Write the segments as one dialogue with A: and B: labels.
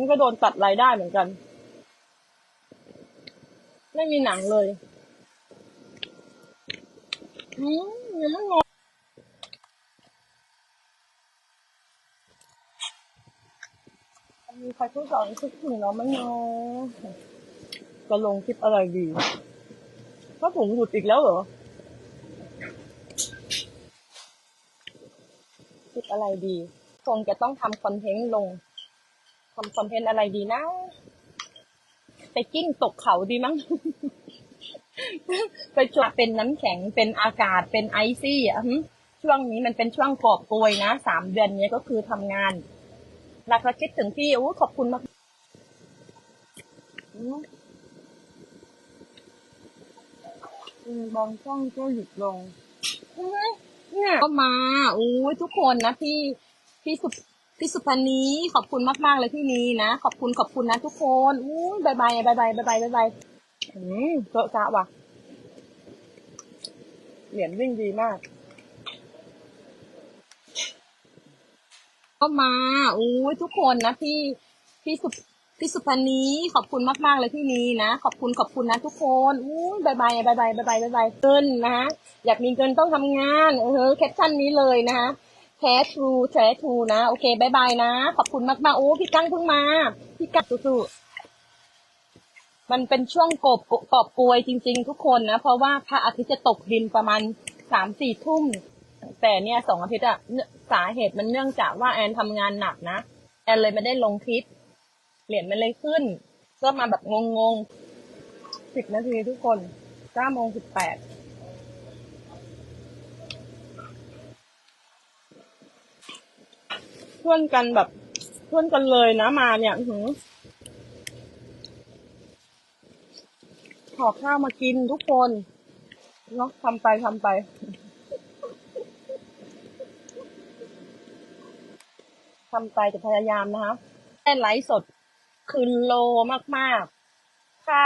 A: นี่ก็โดนตัดรายได้เหมือนกัน ไม่มีหนังเลยอืมยังไม่งงมีใครช่วยสอนคิดถึงเราไหมเนาะจะลงคลิปอะไรดีถ้าผมหลุดอีกแล้วเหรอคลิปอะไรดีคงจะต้องทำคอนเทนต์ลง ทำคอนเทนต์อะไรดีนะ ไปกิ้งตกเขาดีมั้ง ไปจวดเป็นน้ำแข็ง เป็นอากาศ เป็นไอซี่อะช่วงนี้มันเป็นช่วงกอบโกยนะ สามเดือนนี้ก็คือทำงานรักและคิดถึงพี่โอ้ขอบคุณมากอืมบางช่องก็หยุดลงเฮ้ยเนี่ยก็มาโอ้ยทุกคนนะพี่พี่สุ พี่สุพนีขอบคุณมาก ๆ เลยที่นีนะ ขอบคุณขอบคุณนะทุกคนอู้บายบายบายบายบายบายบายบายอืมเจาะจ้าว่ะ เหรียญวิ่งดีมาก ก็มาโอ้ยทุกคนนะพี่พี่สุพี่สุพนีขอบคุณมาก ๆ เลยที่นีนะ ขอบคุณขอบคุณนะทุกคนอู้บายบายบายบายบายบายบายบายเงินนะฮะอยากมีเงินต้องทำงาน เออแคปชั่นนี้เลยนะคะ แท้ทรูแท้ทรูนะ โอเคบายบายนะ ขอบคุณมากๆโอ้พี่กั้งเพิ่งมา พี่กั้งสู้ๆมันเป็นช่วงกบกอบโกยจริง ๆ ทุกคนนะ เพราะว่าพระอาทิตย์จะตกดินประมาณสามสี่ทุ่ม แต่เนี่ยสองอาทิตย์อะสาเหตุมันเนื่องจากว่าแอนทำงานหนักนะ แอนเลยไม่ได้ลงคลิป เหรียญมันเลยขึ้น ก็มาแบบงงๆสิบนาทีทุกคนเก้าโมงสิบแปด เพื่อนกันแบบ เพื่อนกันเลยนะมาเนี่ยหือขอข้าวมากินทุกคนเนาะทำไปทำไป ทำไปจะพยายามนะคะแค่ไลฟ์สดคือโลมากๆถ้า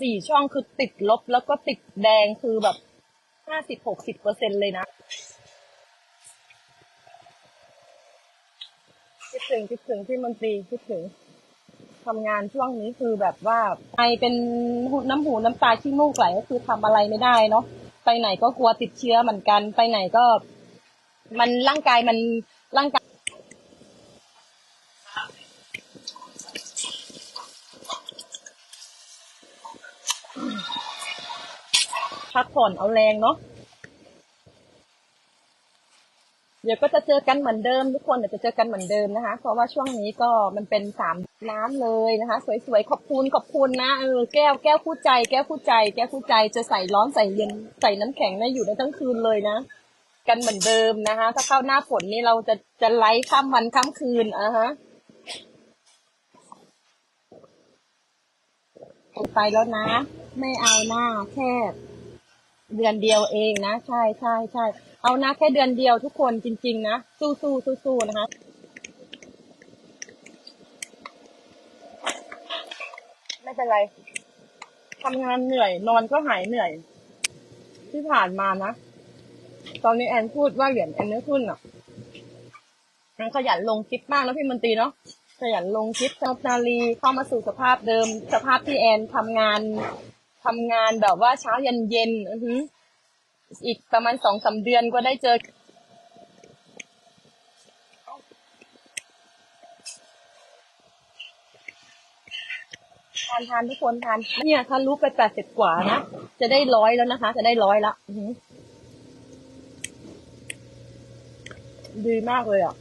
A: สี่ช่องคือติดลบแล้วก็ติดแดงคือแบบห้าสิบหกสิบเปอร์เซ็นเลยนะ คิด ถึงคิดถึงพี่มนตรีคิดถึงทำงานช่วงนี้คือแบบว่าไอเป็นน้ำหูน้ำตาขี้มูกไหลก็คือทำอะไรไม่ได้เนาะไปไหนก็กลัวติดเชื้อเหมือนกัน ไปไหนก็ มันร่างกายมันร่างกายพักผ่อนเอาแรงเนาะ เดี๋ยวก็จะเจอกันเหมือนเดิม ทุกคนเดี๋ยวจะเจอกันเหมือนเดิมนะคะ เพราะว่าช่วงนี้ก็มันเป็นสามน้ำเลยนะคะ สวยๆขอบคุณขอบคุณนะเออแก้วแก้วคู่ใจ แก้วคู่ใจ แก้วคู่ใจจะใส่ร้อนใส่เย็นใส่น้ำแข็งได้อยู่ได้ทั้งคืนเลยนะ กันเหมือนเดิมนะคะ ถ้าเข้าหน้าฝนนี่เราจะจะไลฟ์ข้ามวันข้ามคืนอะฮะไปแล้วนะ ไม่เอาหน้าแค่ เดือนเดียวเองนะ ใช่ใช่ใช่เอานะแค่เดือนเดียวทุกคนจริง ๆ นะ สู้สู้สู้สู้นะคะ ไม่เป็นไรทำงานเหนื่อย นอนก็หายเหนื่อย ที่ผ่านมานะ ตอนนี้แอนพูดว่าเหรียญแอนไม่ขึ้นอะแอนขยันลงคลิปมากนะพี่มนตรีเนาะขยันลงคลิปนานาลีเข้ามาสู่สภาพเดิม สภาพที่แอนทำงาน ทำงานแบบว่าเช้าเย็นเย็นอือหืออีกประมาณสองสามเดือนก็ได้เจอ ทานทานทุกคนทานเนี่ยถ้ารู้ไปแปดสิบกว่านะ จะได้ร้อยแล้วนะคะ จะได้ร้อยละอื้อหือดีมากเลยอะ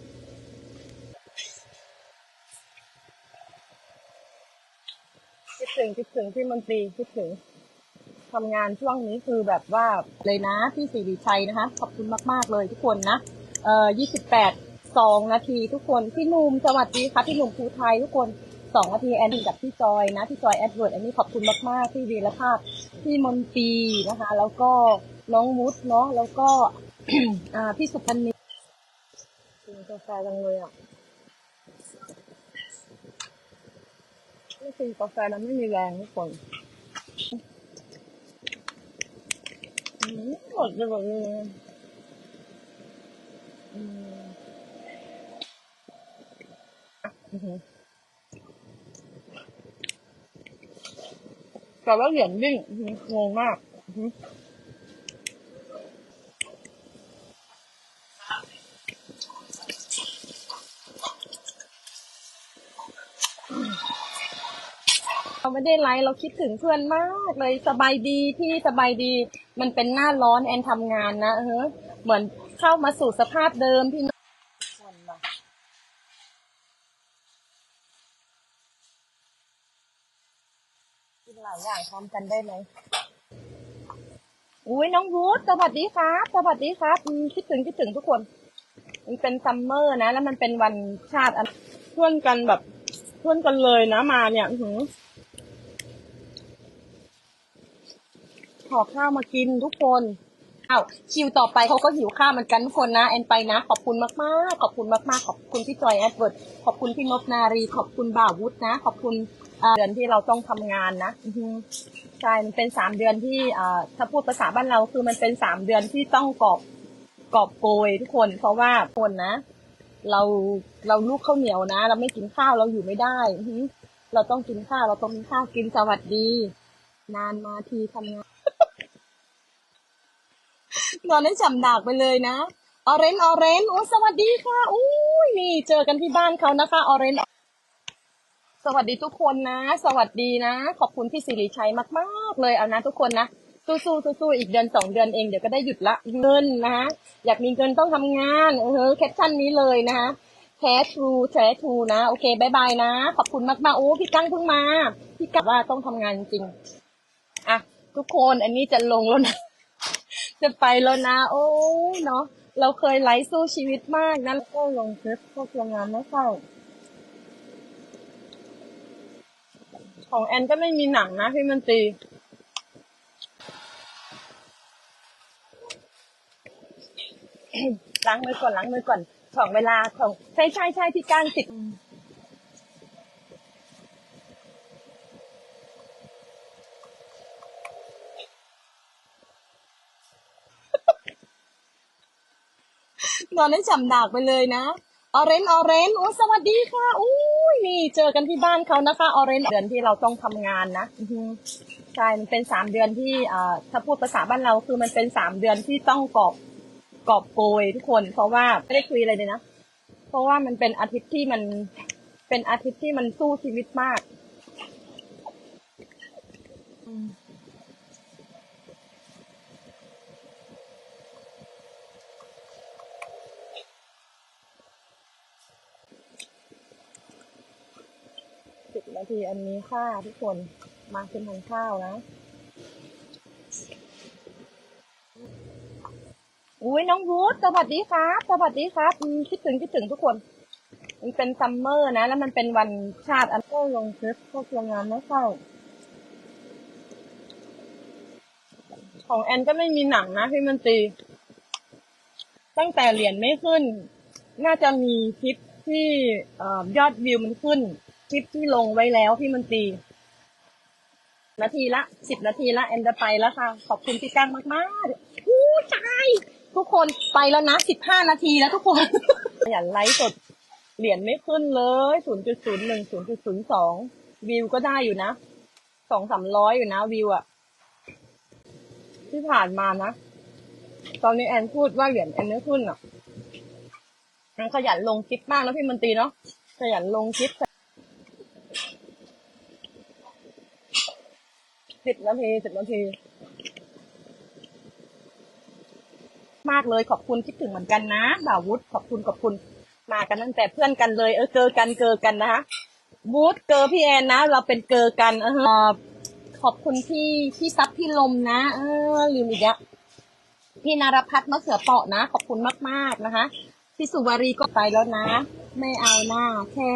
A: คิดถึงคิดถึงพี่มันตรีคิดถึง ทำงานช่วงนี้คือแบบว่าเลยนะพี่สิริชัยนะคะ ขอบคุณมาก ๆ เลยทุกคนนะเอ่อยี่สิบแปดสองนาทีทุกคนพี่นุ่มสวัสดีค่ะพี่หนุ่มภูไทยทุกคนสองนาทีแอนดี้กับพี่จอยนะพี่จอยแอดเวิร์ดอันนี้ขอบคุณมากๆพี่วีรภาพพี่มนตีนะคะ แล้วก็น้องมุดเนาะแล้วก็อ่าพี่สุพรรณีกินกาแฟจังเลยอะไม่กินกาแฟแล้วไม่มีแรงทุกคน หมดเลยหมดเลยอืมแต่ว่าเหรียญวิ่งงงมาก เราไม่ได้ไลฟ์เราคิดถึงเพื่อนมากเลยสบายดีที่สบายดี มันเป็นหน้าร้อนแอนทำงานนะเออเหมือนเข้ามาสู่สภาพเดิมพี่น้องกินหลายอย่างพร้อมกันได้ไหมอุ้ยน้องวูดสวัสดีครับสวัสดีครับคิดถึงคิดถึงทุกคน มันเป็นซัมเมอร์นะ แล้วมันเป็นวันชาติอันเพื่อนกันแบบเพื่อนกันเลยนะมาเนี่ยอื้ หือขอข้าวมากินทุกคนอ้าวคิวต่อไปเขาก็หิวข้าวเหมือนกันทุกคนนะแอนไปนะ ขอบคุณมากๆ ขอบคุณมากๆ ขอบคุณพี่จอยแอดเวิร์ดขอบคุณพี่นพนารี ขอบคุณบ่าวุฒนะ ขอบคุณเดือนที่เราต้องทำงานนะใช่มันเป็นสามเดือนที่ถ้าพูดภาษาบ้านเราคือมันเป็นสามเดือนที่ต้องกอบกอบโกยทุกคน เพราะว่าคนนะ เราเราลูกข้าวเหนียวนะ เราไม่กินข้าวเราอยู่ไม่ได้เราต้องกินข้าวเราต้องมีข้าวกินสวัสดี นานมาทีทำงาน นอนได้ฉ่ำดากไปเลยนะออเรนออเรนโอ้สวัสดีค่ะอุ้ยนี่เจอกันที่บ้านเขานะคะออเรนสวัสดีทุกคนนะ สวัสดีนะ ขอบคุณพี่สิริชัยมากๆ เลยเอานะทุกคนนะสู้ๆสู้ๆอีกเดือนสองเดือนเองเดี๋ยวก็ได้หยุดละเงินนะคะอยากมีเงินต้องทำงานเออแคปชั่นนี้เลยนะคะแท้ทรูแท้ทรูนะโอเคบายบายนะ ขอบคุณมากๆโอ้พี่กั้งเพิ่งมา พี่กั้งว่าต้องทำงานจริงอะทุกคนอันนี้จะลงแล้วนะ จะไปแล้วนะ โอ้เนาะเราเคยไลฟ์สู้ชีวิตมากนะแล้วก็ลงคลิปพวกโรงงานไม่เข้าของแอนก็ไม่มีหนังนะพี่มันตรีล้างมือก่อนล้างมือก่อนของเวลาของใช่ใช่ใช่พี่ก้านติด นอนได้ฉ่ำดากไปเลยนะออเรนออเรนโอ้สวัสดีค่ะอุ้ยนี่เจอกันที่บ้านเขานะคะออเรนเดือนที่เราต้องทำงานนะอืใช่มันเป็นสามเดือนที่อ่าถ้าพูดภาษาบ้านเราคือมันเป็นสามเดือนที่ต้องกอบกอบโกยทุกคน เพราะว่าไม่ได้คุยอะไรเลยนะ เพราะว่ามันเป็นอาทิตย์ที่มันเป็นอาทิตย์ที่มันสู้ชีวิตมาก นาทีอันนี้ค่ะทุกคนมากินทานข้าวนะ อุ้ยน้องวูดสวัสดีครับ สวัสดีครับคิดถึงคิดถึงทุกคน มันเป็นซัมเมอร์นะ แล้วมันเป็นวันชาติอันก็ลงคลิปพวกโรงงานไม่เข้า ของแอนก็ไม่มีหนังนะพี่มันตรีตั้งแต่เหรียญไม่ขึ้น น่าจะมีคลิปที่อยอดวิวมันขึ้น คลิปที่ลงไว้แล้วพี่มันตรี นาทีละสิบนาทีละแอนจะไปแล้วค่ะ ขอบคุณพี่ก้างมากๆอู้ตายทุกคนไปแล้วนะสิบห้านาทีแล้วทุกคนอย่าไลฟ์สดเหรียญไม่ขึ้นเลยศูนย์จุดศูนย์หนึ่งศูนย์จุดศูนย์สองวิวก็ได้อยู่นะสองสามร้อยอยู่นะวิวอะที่ผ่านมานะ ตอนนี้แอนพูดว่าเหรียญแอนไม่ขึ้นอะแอนขยันลงคลิปมากนะพี่มนตรีเนาะขยันลงคลิป สิบนาทีสิบนาที มากเลยขอบคุณคิดถึงเหมือนกันนะบ่าววุฒิขอบคุณขอบคุณมากันตั้งแต่เพื่อนกันเลยเออเกอกันเกอกันนะคะวูดเกอพี่แอนนะ เราเป็นเกอกันเออขอบคุณพี่พี่ซับพี่ลมนะเออลืมอีกแล้วพี่นารพัฒน์มะเขือเปาะนะ ขอบคุณมากๆนะคะพี่สุวารีก็ไปแล้วนะ ไม่เอาหน้าแค่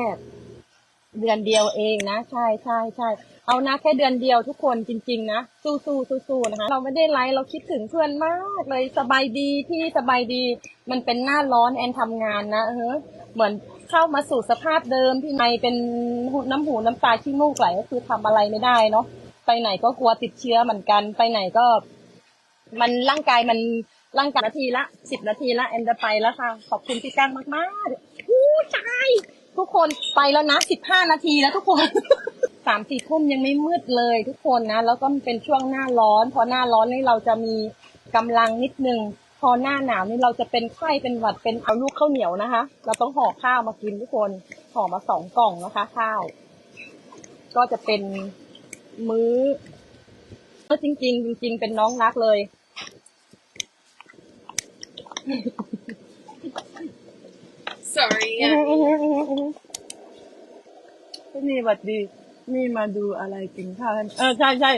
A: เดือนเดียวเองนะ ใช่ใช่ใช่ เอานะแค่เดือนเดียวทุกคนจริง ๆ นะสู้สู้สู้สู้นะคะ เราไม่ได้ไลฟ์เราคิดถึงเพื่อนมากเลยสบายดีที่สบายดี มันเป็นหน้าร้อนแอนทำงานนะเออเหมือนเข้ามาสู่สภาพเดิมที่ในเป็นน้ำหูน้ำตาขี้มูกไหลก็คือทำอะไรไม่ได้เนาะไปไหนก็กลัวติดเชื้อเหมือนกันไปไหนก็ มันร่างกายมันร่างกายนาทีละสิบนาทีละแอนจะไปแล้วค่ะ ขอบคุณพี่ก้างมากๆอู้ตายทุกคนไปแล้วนะสิบห้านาทีแล้วทุกคน สามสี่ทุ่มยังไม่มืดเลยทุกคนนะ แล้วก็มันเป็นช่วงหน้าร้อน พอหน้าร้อนนี่เราจะมีกำลังนิดนึง พอหน้าหนาวนี่เราจะเป็นไข้เป็นหวัดเป็นเอาลูกข้าวเหนียวนะคะ เราต้องห่อข้าวมากินทุกคนห่อมาสองกล่องนะคะ ข้าว ก็จะเป็นมื้อก็จริงๆจริงๆเป็นน้องรักเลย
B: Sorry.
A: อือ
B: yeah.
A: หืออือหืออือหือพี่นี่หวัดดี นี่มาดูอะไรกินข้าวกัน เออ ใช่ใช่